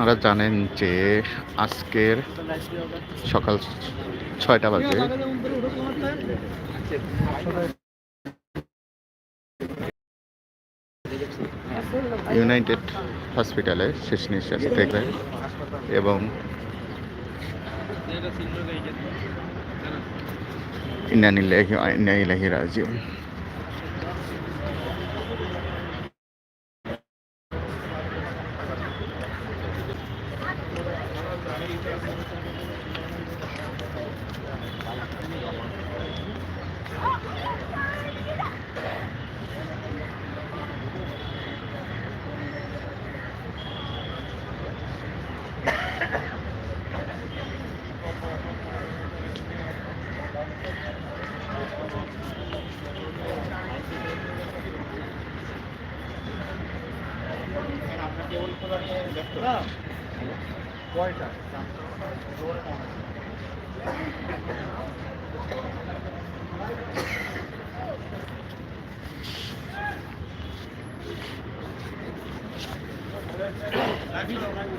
আপনারা জানেন যে আজকের সকাল ছয়টা বাজে। ইউনাইটেড হসপিটালে শেষ নিঃশ্বাস ত্যাগ এবং ইন্নানিল্লাহি ওয়া ইন্না ইলাইহি রাজিউন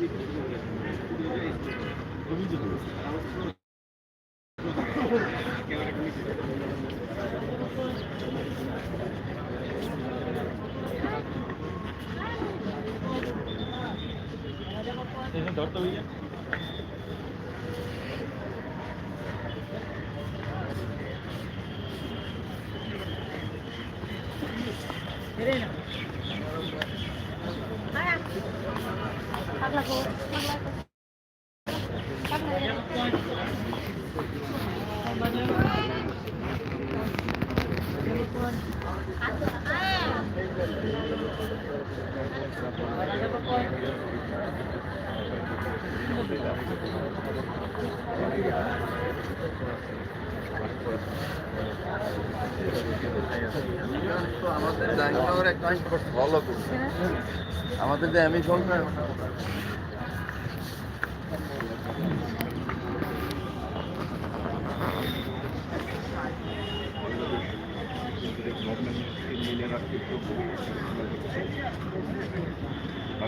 よろしくお願いします。আমাদের একটা আমাদের যে আমি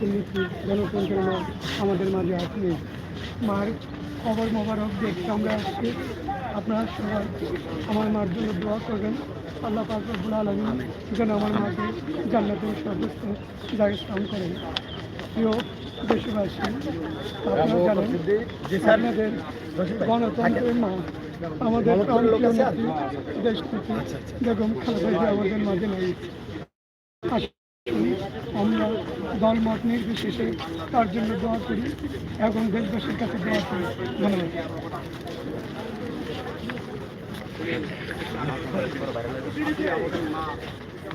সরকার জনসংখ্যা আমাদের মাঝে আসলে মার খবর মোবারক দেখতে আমরা আসছি। আপনারা সবাই আমার মার জন্য দোয়া করবেন। আল্লাহ পাক রব্বুল আলমিন যেন আমার মাকে জান্নাতের সর্বোচ্চ জায়গায় স্থান করেন। প্রিয় দেশবাসী আপনারা জানেন আপনাদের গণতন্ত্রের মা। আমাদের নেত্রী দেশপতি বেগম খালেদা আমাদের মাঝে নেই। দলমত নির্বিশেষে তার জন্য দোয়া করি এবং দেশবাসীর কাছে দোয়া করি। ধন্যবাদ।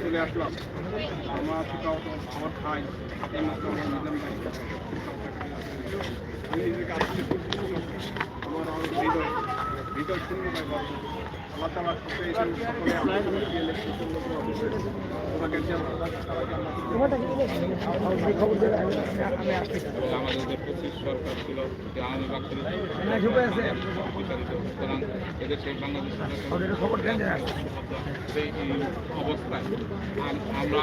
চলে আসলাম। আমার তো আমার খাই এই মাত্র আমার নিলাম আমি নিজেকে আজকে আমার ভিতর হৃদয় শূন্য গর্ব আল্লাহ তালা সকলে সকলে যে পঁচিশ সরকার ছিল আওয়ামী লীগ ছিল, সেই অবস্থায় আমরা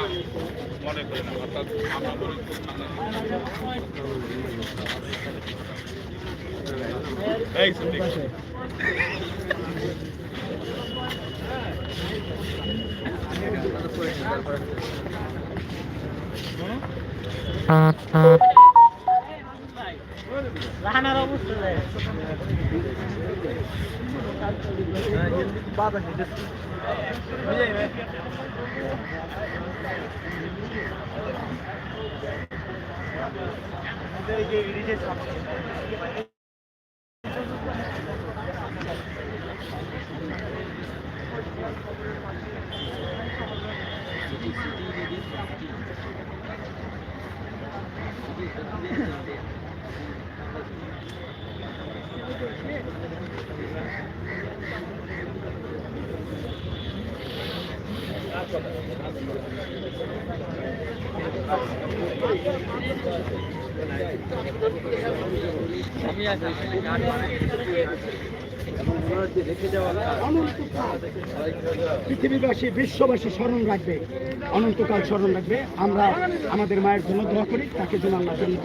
মনে করি অর্থাৎ আমরা এই সঠিক। পৃথিবীবাসী বিশ্ববাসী স্মরণ রাখবে অনন্তকাল স্মরণ রাখবে। আমরা আমাদের মায়ের জন্য দোয়া করি তাকে যেন আল্লাহ জান্নাত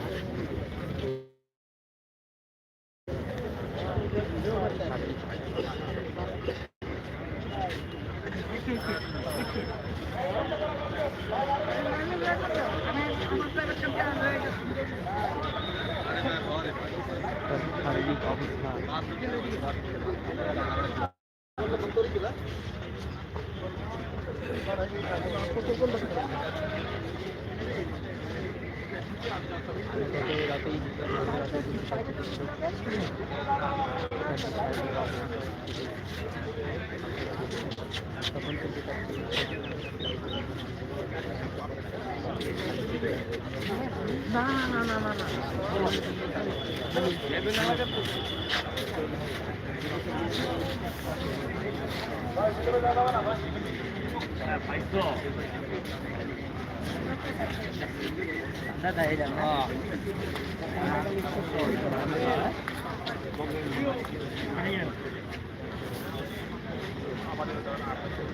তখন থেকে না না না না দাদা এটা আমাদের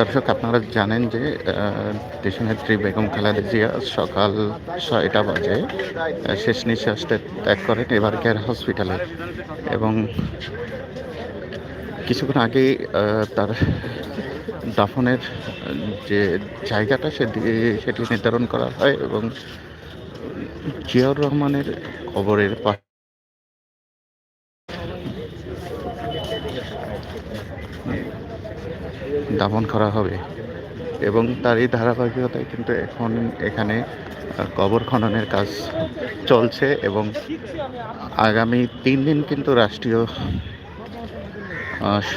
দর্শক আপনারা জানেন যে আহ, দেশনেত্রী বেগম খালেদা জিয়া সকাল ছয়টা বাজে শেষ নিঃশ্বাস ত্যাগ করেন এবার কেয়ার হসপিটালে এবং কিছুক্ষণ আহ, তার দাফনের যে জায়গাটা সেটি সেটি নির্ধারণ করা হয় এবং জিয়াউর রহমানের কবরের পাশে দাফন করা হবে। এবং তারই ধারাবাহিকতায় কিন্তু এখন এখানে কবর খননের কাজ চলছে এবং আগামী তিন দিন কিন্তু রাষ্ট্রীয়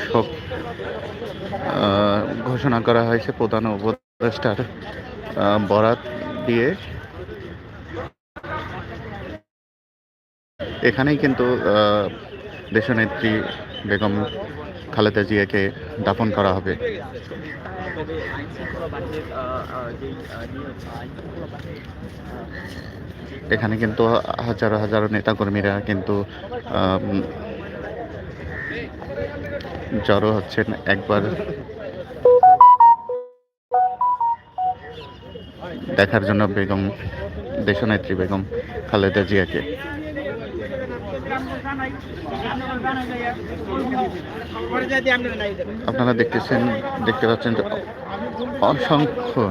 শোক ঘোষণা করা হয়েছে প্রধান উপদেষ্টার বরাত দিয়ে। এখানেই কিন্তু দেশনেত্রী বেগম খালেদা জিয়াকে দাফন করা হবে। এখানে কিন্তু হাজারো হাজারো নেতাকর্মীরা কিন্তু জড়ো হচ্ছেন একবার। দেখার জন্য বেগম, দেশনেত্রী বেগম খালেদা জিয়াকে। আপনারা দেখতেছেন, দেখতে পাচ্ছেন অসংখ্য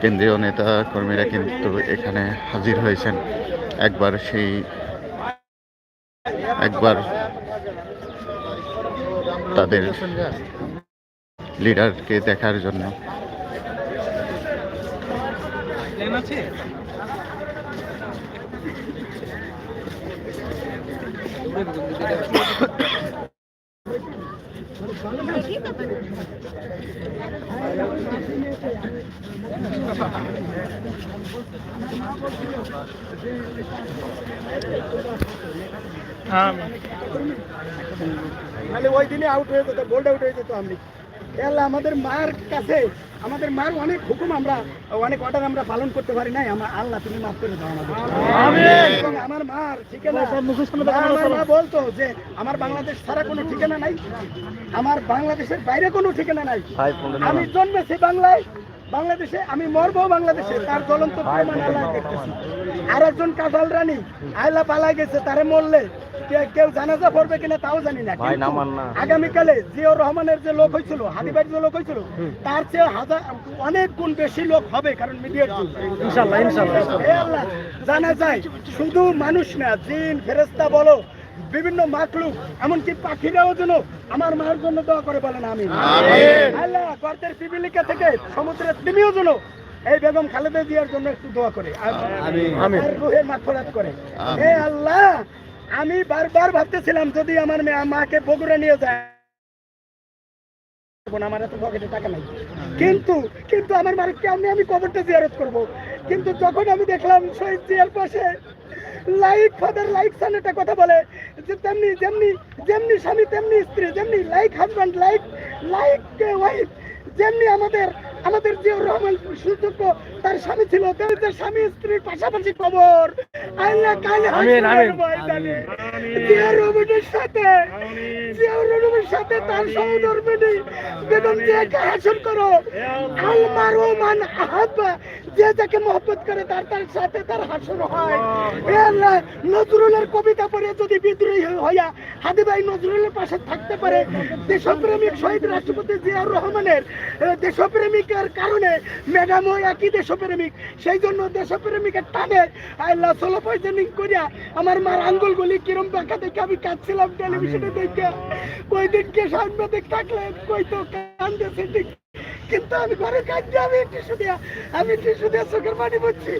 কেন্দ্রীয় নেতা কর্মীরা কিন্তু এখানে হাজির হয়েছেন। একবার সেই, একবার তাদের লিডারকে দেখার জন্য। आउट होत होता बोल्ड आउट होत होतो आम्ही. আল্লাহ আমাদের মার কাছে আমাদের মার অনেক হুকুম আমরা অনেক অর্ডার আমরা পালন করতে পারি নাই। আমার আল্লাহ তুমি মাফ করে দাও আমাদের। এবং আমার মার ঠিকানা আমার মা বলতো যে আমার বাংলাদেশ ছাড়া কোনো ঠিকানা নাই। আমার বাংলাদেশের বাইরে কোনো ঠিকানা নাই। আমি জন্মেছি বাংলায়। বাংলাদেশে আমি মরবো বাংলাদেশে তার জ্বলন্ত প্রমাণ আল্লাহ দেখতেছি। আর একজন কাজল রানী আয়লা পালা গেছে তারে মরলে। কেউ জানাজা পড়বে কিনা তাও জানি না। আগামীকালে জিয়াউর রহমানের যে লোক হয়েছিল হাদিবাড়ির যে লোক হয়েছিল তার চেয়ে হাজার অনেক গুণ বেশি লোক হবে কারণ মিডিয়ার ইনশাল্লাহ ইনশাল্লাহ। জানা যায় শুধু মানুষ না জিন ফেরেস্তা বলো বিভিন্ন মাকলুক এমনকি পাখিরাও যেন আমার মার জন্য দোয়া করে বলেন আমি আল্লাহ গর্তের পিপিলিকা থেকে সমুদ্রের তিমিও যেন এই বেগম খালেদা জিয়ার জন্য একটু দোয়া করে। আর রুহের মাগফিরাত করে। হে আল্লাহ আমি বারবার ভাবতেছিলাম যদি আমার মাকে বগুড়া নিয়ে যায় আমার এত পকেটে কিন্তু কিন্তু আমার মার আমি কবরটা কিন্তু যখন আমি দেখলাম পাশে লাইক লাইক সান একটা কথা বলে, যে তেমনি, যেমনি যেমনি স্বামী, তেমনি স্ত্রী, যেমনি like husband, like like wife, যেমনি আমাদের আমাদের যে রহমান সুযোগ্য তার স্বামী ছিল তার স্বামী স্ত্রীর পাশাপাশি কবর। আল্লাহ কাল জিয়াউর রহমানের সাথে জিয়াউর রহমানের সাথে তার সহধর্মিনী বেগম জিয়াকে হাসন করো। আল মারুমান আহাব্বা যে যাকে মহব্বত করে তার তার সাথে তার হাসর হয়। নজরুলের কবিতা পড়ে যদি বিদ্রোহী হইয়া হাদি ভাই নজরুলের পাশে থাকতে পারে দেশপ্রেমিক শহীদ রাষ্ট্রপতি জিয়াউর রহমানের দেশপ্রেমিকের কারণে ম্যাডামও একই দেশপ্রেমিক। সেই জন্য দেশপ্রেমিকের টানে আল্লাহ সোলো পয়জনিং করিয়া আমার মার আঙ্গুলগুলি কিরম দেখা দেখে আমি কাঁদছিলাম টেলিভিশনে দেখে। ওই দিনকে সাংবাদিক থাকলে কই তো কান্দেছে ঠিক কিন্তু আমি ঘরে কাঁদছি, আমি টিসু দিয়া, আমি টিসু দিয়া চোখের পানি পড়ছি।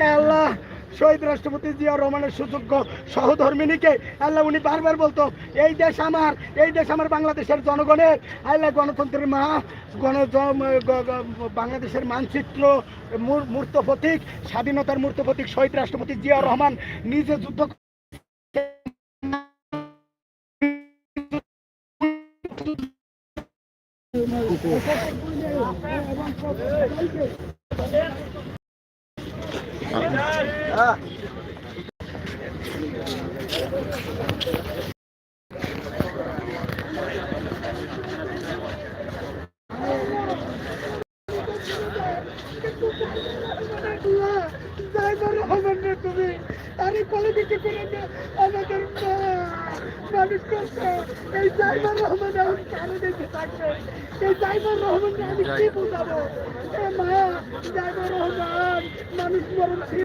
আল্লাহ, শহীদ রাষ্ট্রপতি জিয়া রহমানের সুযোগ্য সহধর্মিনীকে আল্লাহ উনি বারবার বলতো, এই দেশ আমার, এই দেশ আমার বাংলাদেশের জনগণের। আল্লাহ গণতন্ত্রের মা, গণ বাংলাদেশের মানচিত্র মূর- মূর্ত প্রতীক, স্বাধীনতার মূর্ত প্রতীক শহীদ রাষ্ট্রপতি জিয়া রহমান নিজে যুদ্ধ তুমি আরে কলে দিতে করে আমাদের মানুষ এই ড্রাইভার রহমান দেখে থাকবে এই ড্রাইভার রহমান আমি কি বোঝাবো এ মা ড্রাইভার রহমান মানুষ মরণ